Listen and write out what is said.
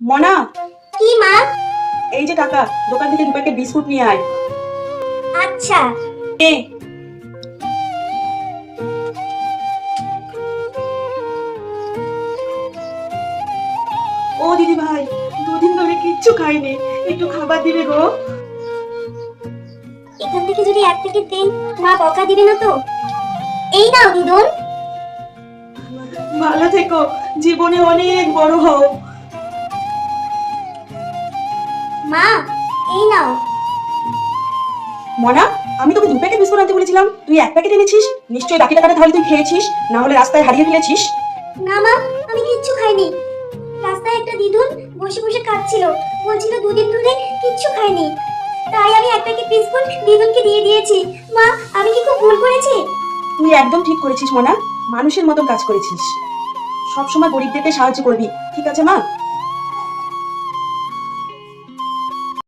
মনা? কি মা? এই যে টাকা দোকান থেকে দু প্যাকেট বিস্কুট নিয়ে আয়। আচ্ছা। এ ও দিদি ভাই দুদিন ধরে কিচ্ছু খাইনি। একটু খাবার দিবে গো। এখান থেকে যদি এক প্যাকেট দেই মা বকা দিবে না তো? এই নাও দিদুন ভালো থেকো জীবনে অনেক বড় হও। মা এই নাও। মনা আমি তোকে দু প্যাকেট বিস্কুট আনতে বলেছিলাম। তুই এক প্যাকেট এনেছিস? নিশ্চয়ই বাকি টাকাটা তাহলে তুই খেয়েছিস না হলে রাস্তায় হারিয়ে ফেলেছিস। না মা আমি কিচ্ছু খাইনি। রাস্তায় একটা দিদুন বসে বসে খাচ্ছিল বলছিল দুদিন ধরে কিচ্ছু খাইনি। তাই আমি এক প্যাকেট বিস্কুট দিদুনকে দিয়ে দিয়েছি। মা আমি কি খুব ভুল করেছি? তুই একদম ঠিক করেছিস মনা। মানুষের মতন কাজ করেছিস। সবসময় গরিবদেরকে সাহায্য করবি। ঠিক আছে মা?